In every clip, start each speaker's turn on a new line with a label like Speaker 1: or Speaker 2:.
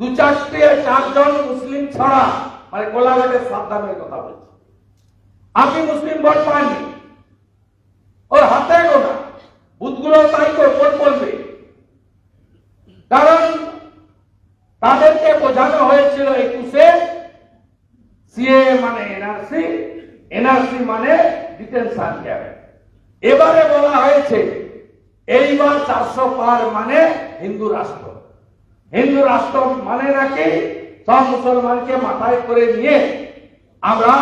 Speaker 1: দু চারটে চারজন মুসলিম ছাড়া মানে কোলাঘাটের সাদ্দামের কথা বলছি। মুসলিম ভোট ওর হাতে বুথগুলো তাই ভোট বলবে। কারণ তাদেরকে বোঝানো হয়েছিল একুশে সিএ মানে এনআরসি এনআরসি মানে ডিটেনশন ক্যাম্প এবারে বলা হয়েছে, এইবার চারশো পার মানে হিন্দু রাষ্ট্র। হিন্দু রাষ্ট্র মানে নাকি সব মুসলমানকে মাথায় করে নিয়ে আমরা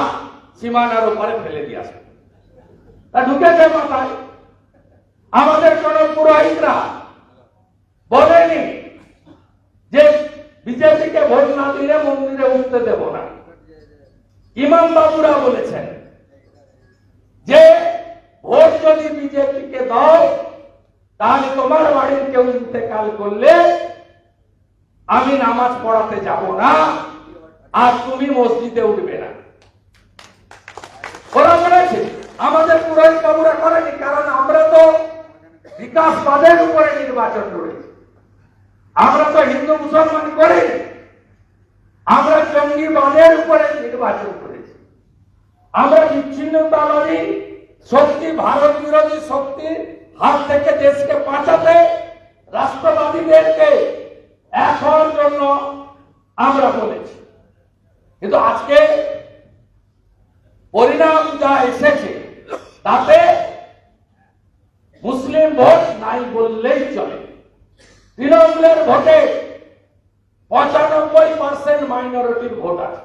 Speaker 1: সীমানার উপরে ফেলে দিয়ে তা ঢুকেছে মাথায়। আমাদের কোন পুরোহিতরা বলেনি যে বিজেপিকে ভোট না দিলে মন্দিরে উঠতে দেব না। ইমাম বাবুরা বলেছেন যে ভোট যদি বিজেপিকে দাও, তাহলে তোমার বাড়ির কেউ ইন্তেকাল করলে আমি নামাজ পড়াতে যাব না, আর তুমি মসজিদে উঠবে না। ওরা বলেছে, আমাদের পুরোহিত বাবুরা করেনি, কারণ আমরা তো বিকাশবাদের উপরে নির্বাচন করেছি আমরা তো হিন্দু, মুসলমান করিনি। আমরা জঙ্গিবাদের উপরে নির্বাচন করেছি। আমরা বিচ্ছিন্নতাবাদী শক্তি, ভারত বিরোধী শক্তি, হাত থেকে দেশকে বাঁচাতে রাষ্ট্রবাদীদেরকে এখন জন্য আমরা বলেছি। কিন্তু আজকে পরিণাম যা এসেছে, তাতে মুসলিম ভোট নাই বললেই চলে। তৃণমূলের ভোটে পঁচানব্বই পার্সেন্ট মাইনরিটির ভোট আছে।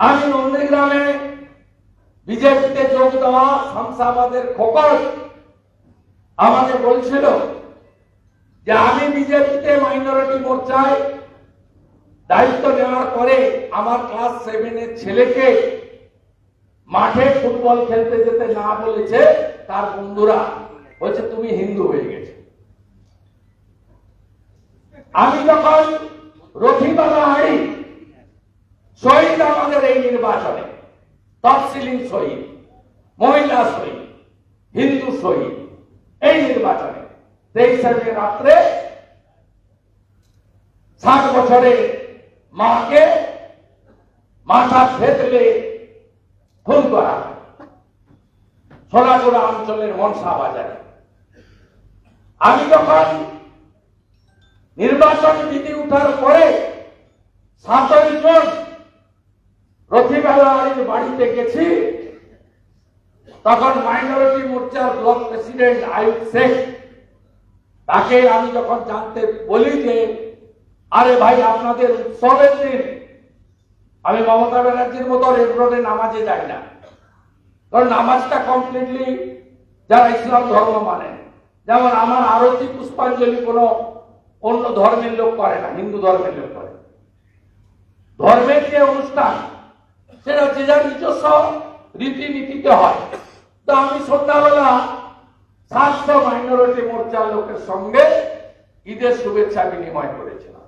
Speaker 1: আমি নন্দীগ্রামে বিজেপিতে যোগ দেওয়া শমশাবাদের খোকর আমাকে বলছিল যে আমি বিজেপিতে মাইনরিটি মোর্চায় দায়িত্ব নেওয়ার পরে আমার ক্লাস সেভেনের ছেলেকে মাঠে ফুটবল খেলতে যেতে না বলেছে তার বন্ধুরা বলছে, তুমি হিন্দু হয়ে গেছে। আমি যখন রথিবালা হাড়ি শহীদ আমাদের এই নির্বাচনে তফসিলি শহীদ, মহিলা শহীদ, হিন্দু শহীদ তেইশে মে রাত্রে ষাট বছরে মাকে মাথা ফেতলে খুন করা। সোনাগুড়া অঞ্চলের মনসা বাজারে আমি যখন নির্বাচন বিধি উঠার পরে সাতই জন রথিবেলার বাড়িতে গেছি, তখন মাইনরিটি মোর্চার ব্লক প্রেসিডেন্ট আয়ুব শেখ তাকে আমি যখন জানতে বলি যে, আরে ভাই, আপনাদের উৎসবের দিন আমি মমতা ব্যানার্জির মতো রেড নামাজে যাই না। কারণ নামাজটা কমপ্লিটলি যারা ইসলাম ধর্ম মানে যেমন আমার আরতি পুষ্পাঞ্জলি কোনো অন্য ধর্মের লোক করে না, হিন্দু ধর্মের লোক করে। ধর্মের যে অনুষ্ঠান, সেটা যে যার নিজস্ব রীতিনীতিতে হয়। তো আমি সন্ধ্যাবেলা সাতশো মাইনরিটি মোর্চার লোকের সঙ্গে ঈদের শুভেচ্ছা বিনিময় করেছিলাম।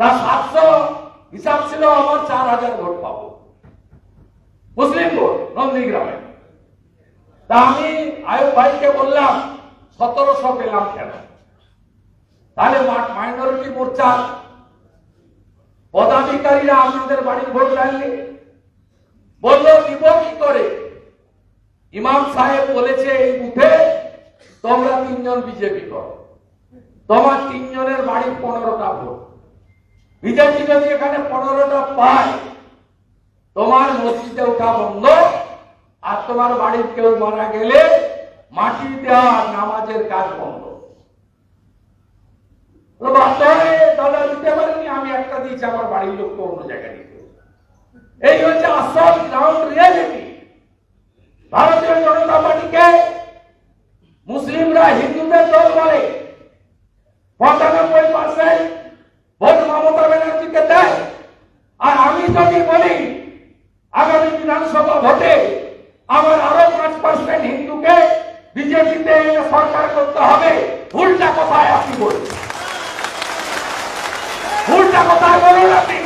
Speaker 1: তা সাতশো হিসাব ছিল আমার চার হাজার ভোট পাবো। মুসলিম ভোট, নন্দীগ্রামে। তা আমি আয়ুব ভাইকে বললাম, সতেরোশো পেলাম কেন? তাহলে মাইনরিটি মোর্চার পদাধিকারীরা আপনাদের বাড়ির ভোট দেননি। বলল দিব কি করে? ইমাম সাহেব বলেছে, এই বুথে তোমরা তিনজন বিজেপি করো। তোমার তিনজনের বাড়ির পনেরোটা ভোট। বিজেপি যদি এখানে পনেরোটা পায়, তোমার মসজিদে ওঠা বন্ধ, আর তোমার বাড়ির কেউ মারা গেলে মাটি দেওয়া নামাজের কাজ বন্ধ। হয়ে দলে দিতে পারেনি, আমি একটা দিয়েছি, আমার বাড়ির লোককে অন্য জায়গায় দিতে এই হচ্ছে আসল গ্রাউন্ড রিয়ালিটি ভারতীয় জনতা পার্টিকে মুসলিমরা হিন্দুদের দল বলে পঁচানব্বই পার্সেন্ট ভোট মমতা ব্যানার্জিকে দেয়। আর আমি যদি বলি, আগামী বিধানসভা ভোটে আমার আরও পাঁচ পার্সেন্ট হিন্দুকে বিজেপিতে সরকার করতে হবে, ভুলটা কোথায় আপনি বলুন? ভুলটা কোথায় বলুন আপনি?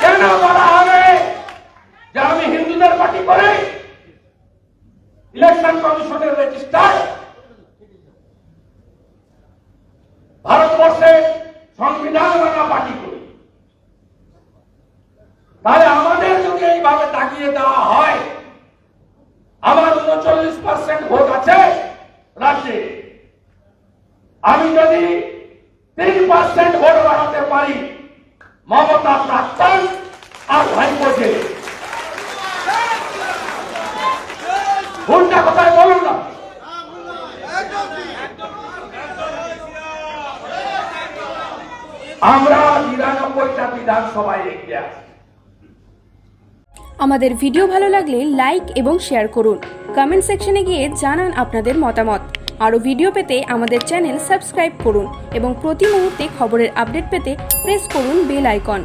Speaker 1: কেন বলা আমি পার্টি করে ইলেকশন কমিশনের রেজিস্টার। ভারতবর্ষে সংবিধান মানা পার্টি করি। তাহলে আমাদের যদি এইভাবে তাকিয়ে দেওয়া হয়, আমার উনচল্লিশ পার্সেন্ট ভোট আছে রাজ্যে। আমি যদি তিন পার্সেন্ট ভোট বাড়াতে পারি, মমতা প্রাক্তন আর ভাইপো জেলে ভুলটা কোথায় বলুন না। আমরা নিরানব্বইটা বিধানসভায় এগিয়ে আছি।
Speaker 2: আমাদের ভিডিও ভালো লাগলে লাইক এবং শেয়ার করুন। কমেন্ট সেকশনে গিয়ে জানান আপনাদের মতামত। আরও ভিডিও পেতে আমাদের চ্যানেল সাবস্ক্রাইব করুন এবং প্রতি মুহূর্তে খবরের আপডেট পেতে প্রেস করুন বেল আইকন।